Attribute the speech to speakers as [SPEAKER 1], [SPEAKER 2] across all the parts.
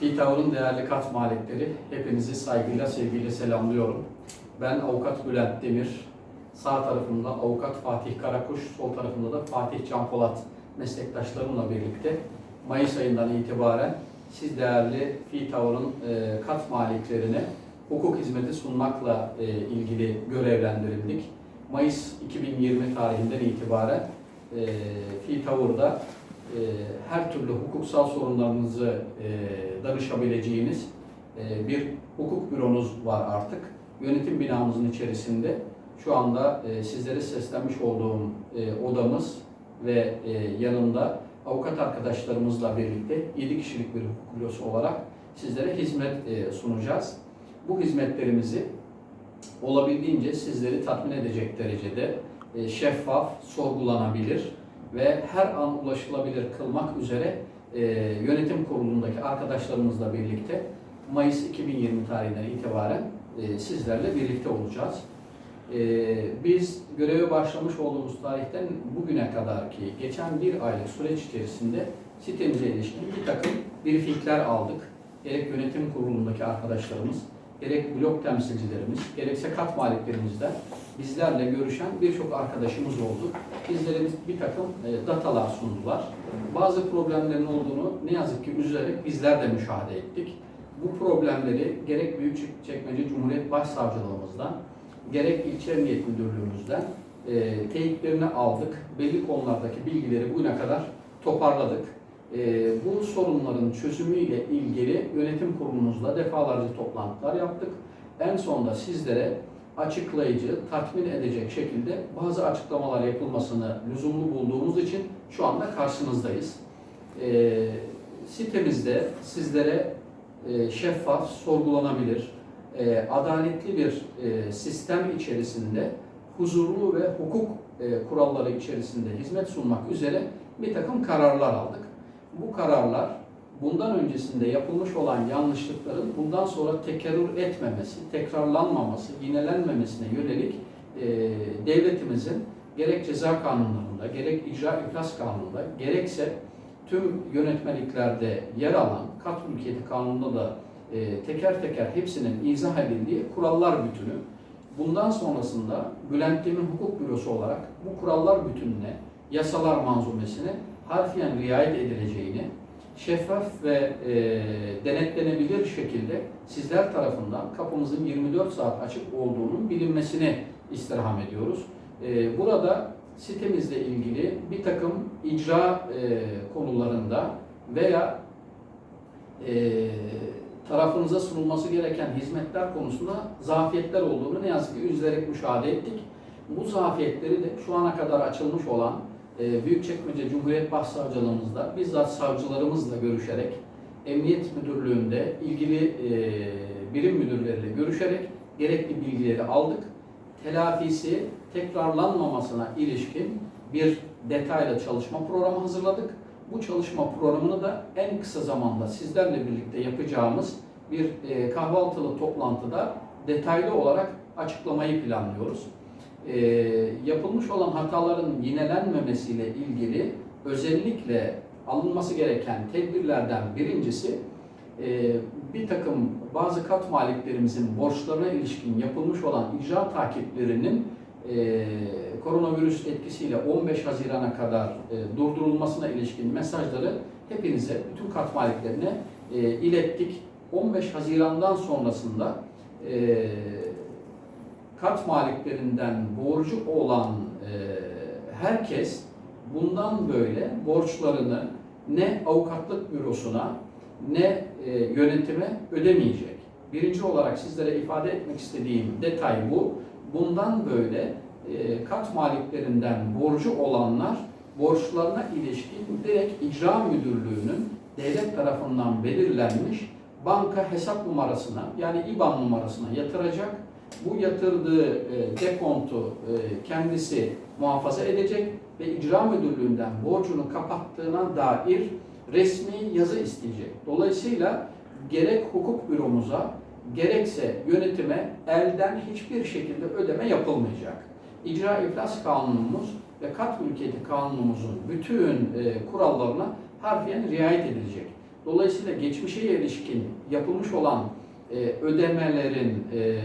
[SPEAKER 1] Fitavur'un değerli kat malikleri, hepinizi saygıyla, sevgiyle selamlıyorum. Ben avukat Bülent Demir, sağ tarafımda avukat Fatih Karakuş, sol tarafımda da Fatih Can Polat meslektaşlarımla birlikte Mayıs ayından itibaren siz değerli Fitavur'un e, kat maliklerine hukuk hizmeti sunmakla e, ilgili görevlendirildik. Mayıs 2020 tarihinden itibaren e, Fitavur'da e, her türlü hukuksal sorunlarınızı e, danışabileceğiniz e, bir hukuk büromuz var artık. Yönetim binamızın içerisinde şu anda e, sizlere seslenmiş olduğum e, odamız ve e, yanında avukat arkadaşlarımızla birlikte 7 kişilik bir hukuk bürosu olarak sizlere hizmet e, sunacağız. Bu hizmetlerimizi olabildiğince sizleri tatmin edecek derecede e, şeffaf, sorgulanabilir ve her an ulaşılabilir kılmak üzere e, yönetim kurulundaki arkadaşlarımızla birlikte Mayıs 2020 tarihinden itibaren e, sizlerle birlikte olacağız. E, biz göreve başlamış olduğumuz tarihten bugüne kadar ki geçen bir aylık süreç içerisinde sitemize ilişkin bir takım briefingler aldık. Gerek yönetim kurulundaki arkadaşlarımız, gerek blok temsilcilerimiz, gerekse kat maliklerimizden bizlerle görüşen birçok arkadaşımız oldu. Bizlere bir takım e, datalar sundular. Bazı problemlerin olduğunu ne yazık ki üzülerek bizler de müşahede ettik. Bu problemleri gerek Büyükçekmece Cumhuriyet Başsavcılığımızdan, gerek İlçe Emniyet Müdürlüğümüzden e, teyitlerini aldık. Belli konulardaki bilgileri bugüne kadar toparladık. E, bu sorunların çözümüyle ilgili yönetim kurulumuzla defalarca toplantılar yaptık. En sonunda sizlere açıklayıcı, tatmin edecek şekilde bazı açıklamalar yapılmasını lüzumlu bulduğumuz için şu anda karşınızdayız. E, sitemizde sizlere e, şeffaf, sorgulanabilir, e, adaletli bir e, sistem içerisinde huzurlu ve hukuk e, kuralları içerisinde hizmet sunmak üzere bir takım kararlar aldık. Bu kararlar bundan öncesinde yapılmış olan yanlışlıkların bundan sonra tekerrür etmemesi, tekrarlanmaması, yinelenmemesine yönelik e, devletimizin gerek ceza kanunlarında, gerek icra iflas kanununda, gerekse tüm yönetmeliklerde yer alan kat mülkiyeti kanununda da e, teker teker hepsinin izah edildiği kurallar bütünü. Bundan sonrasında Bülent Demir Hukuk Bürosu olarak bu kurallar bütününe, yasalar manzumesine harfiyen riayet edileceğini, şeffaf ve e, denetlenebilir şekilde sizler tarafından kapımızın 24 saat açık olduğunun bilinmesini istirham ediyoruz. E, burada sitemizle ilgili bir takım icra e, konularında veya e, tarafınıza sunulması gereken hizmetler konusunda zafiyetler olduğunu ne yazık ki üzülerek müşahede ettik. Bu zafiyetleri de şu ana kadar açılmış olan Büyükçekmece Cumhuriyet Başsavcılığımızda bizzat savcılarımızla görüşerek, Emniyet Müdürlüğü'nde ilgili e, birim müdürleriyle görüşerek gerekli bilgileri aldık. Telafisi tekrarlanmamasına ilişkin bir detaylı çalışma programı hazırladık. Bu çalışma programını da en kısa zamanda sizlerle birlikte yapacağımız bir e, kahvaltılı toplantıda detaylı olarak açıklamayı planlıyoruz. E, yapılmış olan hataların yinelenmemesiyle ilgili özellikle alınması gereken tedbirlerden birincisi e, bir takım bazı kat maliklerimizin borçlarına ilişkin yapılmış olan icra takiplerinin e, koronavirüs etkisiyle 15 Haziran'a kadar e, durdurulmasına ilişkin mesajları hepinize, bütün kat maliklerine e, ilettik. 15 Haziran'dan sonrasında e, kat maliklerinden borcu olan e, herkes bundan böyle borçlarını ne avukatlık bürosuna ne e, yönetime ödemeyecek. Birinci olarak sizlere ifade etmek istediğim detay bu. Bundan böyle e, kat maliklerinden borcu olanlar borçlarına ilişkin direkt icra müdürlüğünün devlet tarafından belirlenmiş banka hesap numarasına yani IBAN numarasına yatıracak. Bu yatırdığı e, dekontu e, kendisi muhafaza edecek ve icra müdürlüğünden borcunu kapattığına dair resmi yazı isteyecek. Dolayısıyla gerek hukuk büromuza gerekse yönetime elden hiçbir şekilde ödeme yapılmayacak. İcra iflas kanunumuz ve kat mülkiyeti kanunumuzun bütün e, kurallarına harfiyen riayet edilecek. Dolayısıyla geçmişe ilişkin yapılmış olan e, ödemelerin e,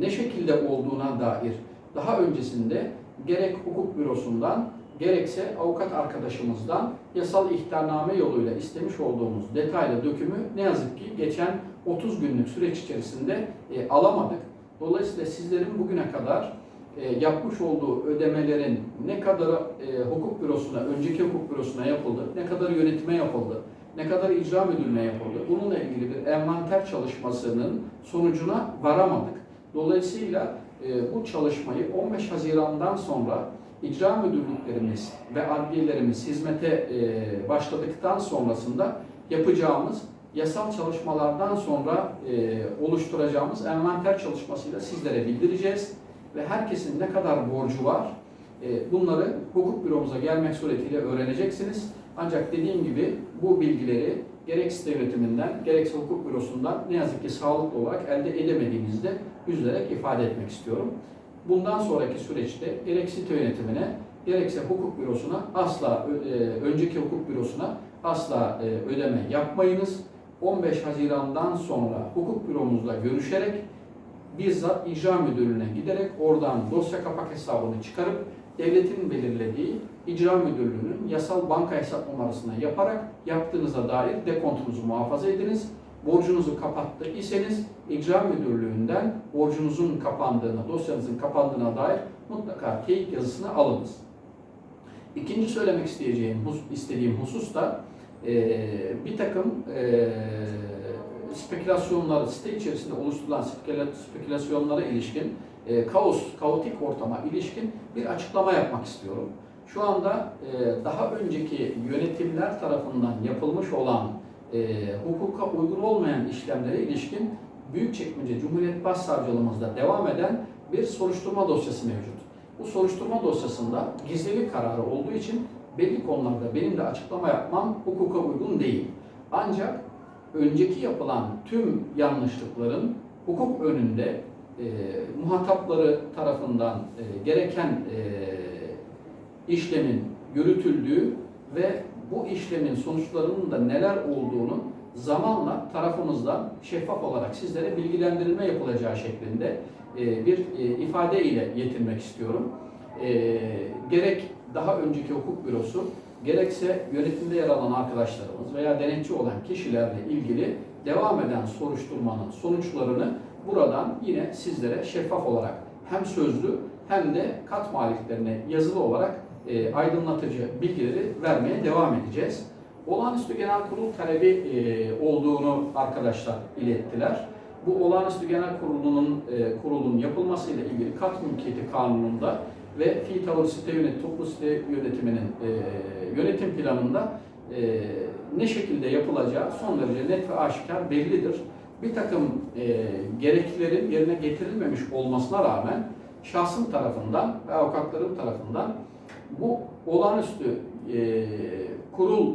[SPEAKER 1] ne şekilde olduğuna dair daha öncesinde gerek hukuk bürosundan gerekse avukat arkadaşımızdan yasal ihtarname yoluyla istemiş olduğumuz detaylı dökümü ne yazık ki geçen 30 günlük süreç içerisinde e, alamadık. Dolayısıyla sizlerin bugüne kadar e, yapmış olduğu ödemelerin ne kadar e, hukuk bürosuna, önceki hukuk bürosuna yapıldı, ne kadar yönetime yapıldı, ne kadar icra müdürlüğüne yapıldı, bununla ilgili bir envanter çalışmasının sonucuna varamadık. Dolayısıyla e, bu çalışmayı 15 Haziran'dan sonra icra müdürlüklerimiz ve adliyelerimiz hizmete e, başladıktan sonrasında yapacağımız yasal çalışmalardan sonra e, oluşturacağımız envanter çalışmasıyla sizlere bildireceğiz ve herkesin ne kadar borcu var e, bunları hukuk büromuza gelmek suretiyle öğreneceksiniz. Ancak dediğim gibi bu bilgileri gerek site yönetiminden gerekse hukuk bürosundan ne yazık ki sağlıklı olarak elde edemediğinizde üzülerek ifade etmek istiyorum. Bundan sonraki süreçte gerek site yönetimine gerekse hukuk bürosuna asla e, önceki hukuk bürosuna asla e, ödeme yapmayınız. 15 Haziran'dan sonra hukuk büromuzla görüşerek bizzat icra müdürlüğüne giderek oradan dosya kapak hesabını çıkarıp devletin belirlediği icra müdürlüğünün yasal banka hesap numarasına yaparak yaptığınıza dair dekontunuzu muhafaza ediniz. Borcunuzu kapattı iseniz icra müdürlüğünden borcunuzun kapandığına, dosyanızın kapandığına dair mutlaka teyit yazısını alınız. İkinci söylemek isteyeceğim, istediğim husus da e, bir takım e, spekülasyonları, site içerisinde oluşturulan spekülasyonlara ilişkin e, kaos, kaotik ortama ilişkin bir açıklama yapmak istiyorum. Şu anda e, daha önceki yönetimler tarafından yapılmış olan e, hukuka uygun olmayan işlemlere ilişkin Büyükçekmece Cumhuriyet Başsavcılığımızda devam eden bir soruşturma dosyası mevcut. Bu soruşturma dosyasında gizlilik kararı olduğu için belli konularda benim de açıklama yapmam hukuka uygun değil. Ancak önceki yapılan tüm yanlışlıkların hukuk önünde e, muhatapları tarafından e, gereken e, işlemin yürütüldüğü ve bu işlemin sonuçlarının da neler olduğunu zamanla tarafımızdan şeffaf olarak sizlere bilgilendirilme yapılacağı şeklinde e, bir e, ifade ile yetinmek istiyorum. E, gerek daha önceki hukuk bürosu, gerekse yönetimde yer alan arkadaşlarımız veya denetçi olan kişilerle ilgili devam eden soruşturmanın sonuçlarını buradan yine sizlere şeffaf olarak hem sözlü hem de kat maliyetlerine yazılı olarak e, aydınlatıcı bilgileri vermeye devam edeceğiz. Olağanüstü Genel Kurul talebi e, olduğunu arkadaşlar ilettiler. Bu Olağanüstü Genel Kurulu'nun e, kurulun yapılmasıyla ilgili kat mülkiyeti kanununda ve fi tavır site yönet, toplu site yönetiminin e, yönetim planında e, ne şekilde yapılacağı son derece net ve aşikar bellidir. Bir takım e, gereklilerin yerine getirilmemiş olmasına rağmen şahsım tarafından ve avukatlarım tarafından bu olağanüstü e, kurul e,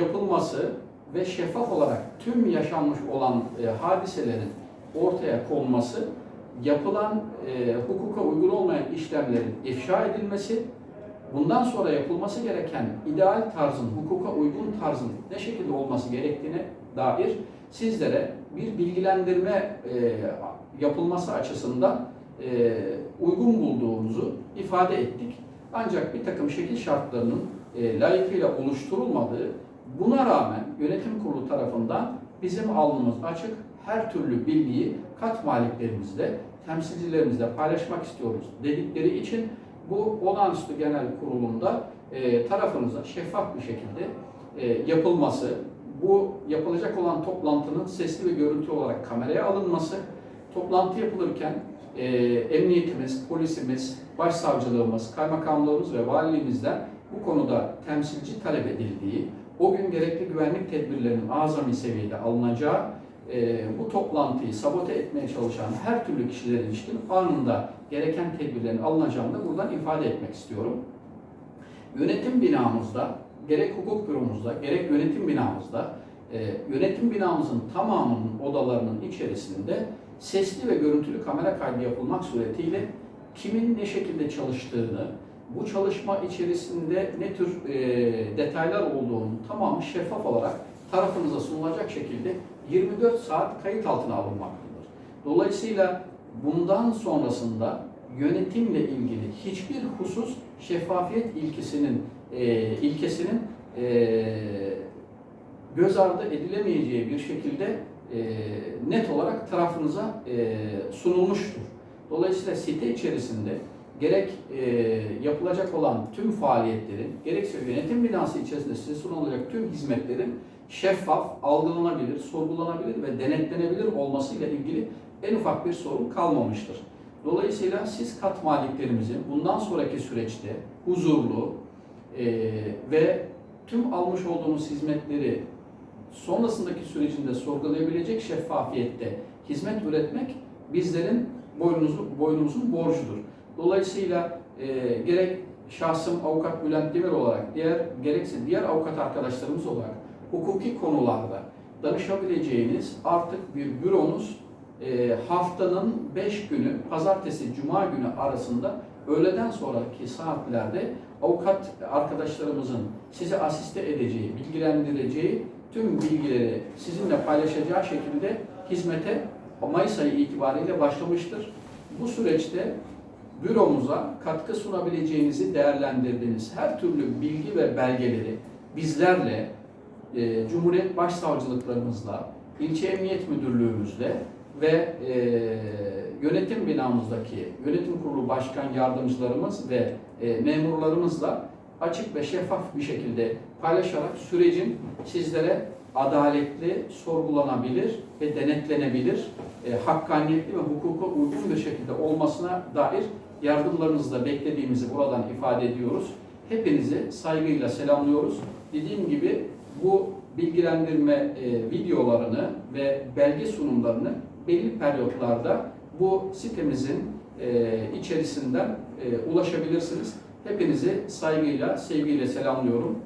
[SPEAKER 1] yapılması ve şeffaf olarak tüm yaşanmış olan e, hadiselerin ortaya konması, yapılan e, hukuka uygun olmayan işlemlerin ifşa edilmesi, bundan sonra yapılması gereken ideal tarzın, hukuka uygun tarzın ne şekilde olması gerektiğine dair sizlere bir bilgilendirme e, yapılması açısından e, uygun bulduğumuzu ifade ettik. Ancak bir takım şekil şartlarının e, layıkıyla oluşturulmadığı, buna rağmen yönetim kurulu tarafından bizim alnımız açık, her türlü bilgiyi kat maliklerimizle, temsilcilerimizle paylaşmak istiyoruz dedikleri için bu olağanüstü genel kurulunda e, tarafınıza şeffaf bir şekilde e, yapılması, bu yapılacak olan toplantının sesli ve görüntü olarak kameraya alınması, toplantı yapılırken e, emniyetimiz, polisimiz, başsavcılığımız, kaymakamlığımız ve valiliğimizden bu konuda temsilci talep edildiği, o gün gerekli güvenlik tedbirlerinin azami seviyede alınacağı, e, bu toplantıyı sabote etmeye çalışan her türlü kişilere ilişkin anında gereken tedbirlerin alınacağını da buradan ifade etmek istiyorum. Yönetim binamızda, gerek hukuk büromuzda, gerek yönetim binamızda, e, yönetim binamızın tamamının odalarının içerisinde sesli ve görüntülü kamera kaydı yapılmak suretiyle kimin ne şekilde çalıştığını, bu çalışma içerisinde ne tür e, detaylar olduğunu tamamı şeffaf olarak tarafınıza sunulacak şekilde 24 saat kayıt altına alınmaktadır. Dolayısıyla bundan sonrasında yönetimle ilgili hiçbir husus şeffafiyet ilkesinin e, ilkesinin e, göz ardı edilemeyeceği bir şekilde e, net olarak tarafınıza e, sunulmuştur. Dolayısıyla site içerisinde gerek e, yapılacak olan tüm faaliyetlerin, gerekse yönetim binası içerisinde size sunulacak tüm hizmetlerin şeffaf, algılanabilir, sorgulanabilir ve denetlenebilir olmasıyla ilgili en ufak bir sorun kalmamıştır. Dolayısıyla siz kat maliklerimizin bundan sonraki süreçte huzurlu e, ve tüm almış olduğumuz hizmetleri sonrasındaki sürecinde sorgulayabilecek şeffafiyette hizmet üretmek bizlerin boynunuzu, boynumuzun borcudur. Dolayısıyla e, gerek şahsım avukat Bülent Demir olarak, diğer gerekse diğer avukat arkadaşlarımız olarak hukuki konularda danışabileceğiniz artık bir büronuz e, haftanın 5 günü pazartesi cuma günü arasında öğleden sonraki saatlerde avukat arkadaşlarımızın size asiste edeceği, bilgilendireceği tüm bilgileri sizinle paylaşacağı şekilde hizmete Mayıs ayı itibariyle başlamıştır. Bu süreçte büromuza katkı sunabileceğinizi değerlendirdiğiniz her türlü bilgi ve belgeleri bizlerle, e, Cumhuriyet Başsavcılıklarımızla, ilçe emniyet müdürlüğümüzle ve e, yönetim binamızdaki yönetim kurulu başkan yardımcılarımız ve e, memurlarımızla açık ve şeffaf bir şekilde paylaşarak sürecin sizlere adaletli, sorgulanabilir ve denetlenebilir, e, hakkaniyetli ve hukuka uygun bir şekilde olmasına dair yardımlarınızı da beklediğimizi buradan ifade ediyoruz. Hepinizi saygıyla selamlıyoruz. Dediğim gibi bu bilgilendirme e, videolarını ve belge sunumlarını belli periyotlarda bu sitemizin e, içerisinden e, ulaşabilirsiniz. Hepinizi saygıyla, sevgiyle selamlıyorum.